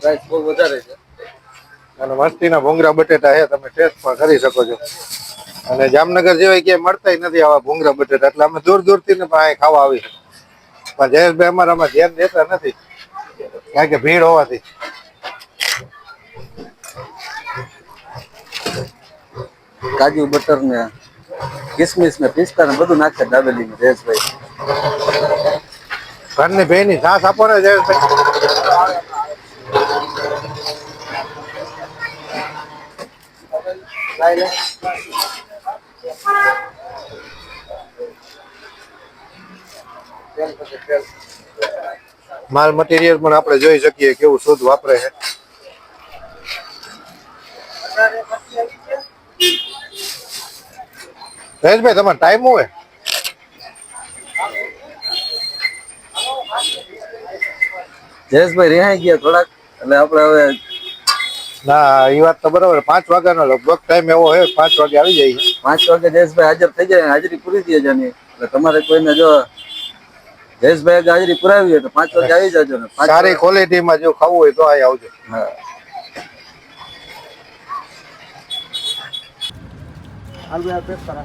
Price બહુ વધારે ભૂંગરા બટેટા છે તમે ટેસ્ટ પણ કરી શકો છો અને જામનગર જેવાય ક્યાંય મળતા નથી આવા ભૂંગરા બટેટા એટલે અમે દૂર દૂર ને પણ ખાવા આવી પણ જયેશભાઈ અમારામાં ધ્યાન દેતા નથી કારણ કે ભીડ હોવાથી કાજુ બટર ને કિસમિસ ને પિસ્તા ને બધું નાખે દાબેલી ને જયેશભાઈ ફરને બેની સા સાપોરે જય છે અલ્યા લાયલ માલ મટીરીયલ પણ આપણે જોઈ જ જોઈએ કેવું સુત વાપરે છે રેજબે તમાર ટાઈમ હોય જયેશભાઈ રિહાઈ ગયા થોડાક એટલે આપણે હવે ના એ વાત તો બરાબર પાંચ વાગ્યાનો લગભગ ટાઈમ એવો હોય પાંચ વાગે આવી જાય પાંચ વાગે જયેશભાઈ હાજર થઈ જાય હાજરી પૂરી થઈ જાય એટલે તમારે કોઈને જો જયેશભાઈ હાજરી પુરાવી હોય તો પાંચ વાગે આવી જજો ને સારી ક્વોલિટીમાં જો ખાવું હોય તો આ આવજો હા algo de apretar.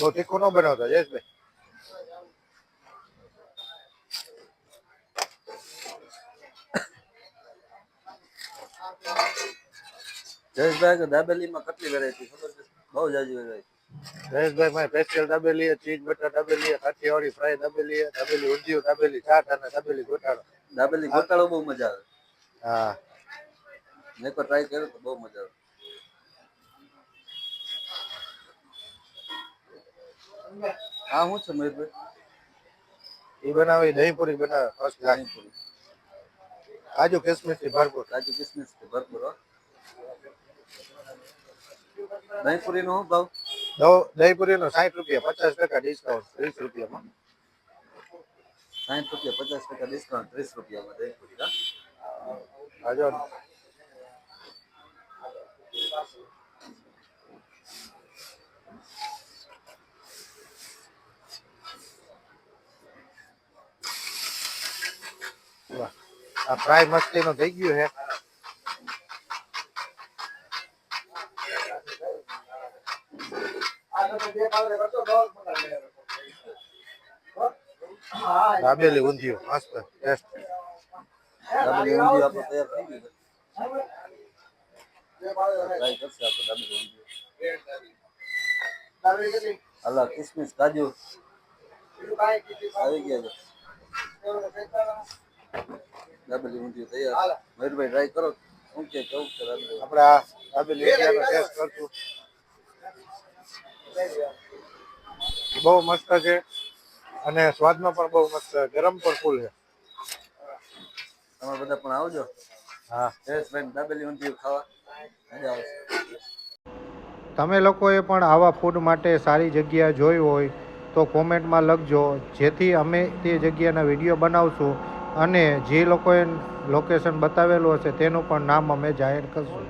Lote konome nadajesz mi? Jayeshbhai તો દાબેલીમાં કેટલી વેરાયટી ખબર છે બહુ જાજી વેરાયટી જયેશભાઈ માં સ્પેશિયલ દાબેલી છે ચીઝ બટર દાબેલી છે કાઠિયાવાડી ફ્રાય દાબેલી છે દાબેલી ઉંધિયું દાબેલી ચાટ અને દાબેલી ગોટાળો દાબેલી ગોટાળો બહુ મજા આવે હા મેં તો ટ્રાય કર્યો તો બહુ મજા આવે હા હું છે મયુરભાઈ એ બનાવે દહીં પૂરી બનાવે ફર્સ્ટ દહીં પૂરી કાજુ કિસમિસ થી ભરપૂર કાજુ કિસમિસ થી ભરપૂર દહીં પૂરી નો ભાવ દહીં પૂરી નો સાહીઠ રૂપિયા પચાસ ટકા ડિસ્કાઉન્ટ ત્રીસ રૂપિયામાં સાહીઠ રૂપિયા પચાસ ટકા ડિસ્કાઉન્ટ ત્રીસ રૂપિયામાં દહીં પૂરી હા આ ફ્રાય મસ્તીનું થઈ ગયું છે દાબેલી ઊંધિયું મસ્ત ટેસ્ટ દાબેલી ઊંધિયું આપણે તૈયાર થઈ ગયું ટ્રાય કરશે આપણે દાબેલી ઊંધિયું અલા કિસમિસ કાજુ આવી ગયા છે ડાબેલી ઊંધિયું તૈયાર મયુરભાઈ ટ્રાય કરો શું કે કેવું છે આપણે આ ડાબેલી ઊંધિયાનો ટેસ્ટ કરશું બહુ મસ્ત છે અને સ્વાદમાં પણ બહુ મસ્ત ગરમ પણ ફૂલ છે તમે બધા પણ આવજો હા ટેસ્ટ જયેશભાઈ ડાબેલી ઊંધિયું ખાવા મજા આવશે તમે લોકોએ પણ આવા ફૂડ માટે સારી જગ્યા જોઈ હોય તો કોમેન્ટમાં લખજો જેથી અમે તે જગ્યાના વિડીયો બનાવશું અને જે લોકોએ લોકેશન બતાવેલું હશે તેનું પણ નામ અમે જાહેર કરશું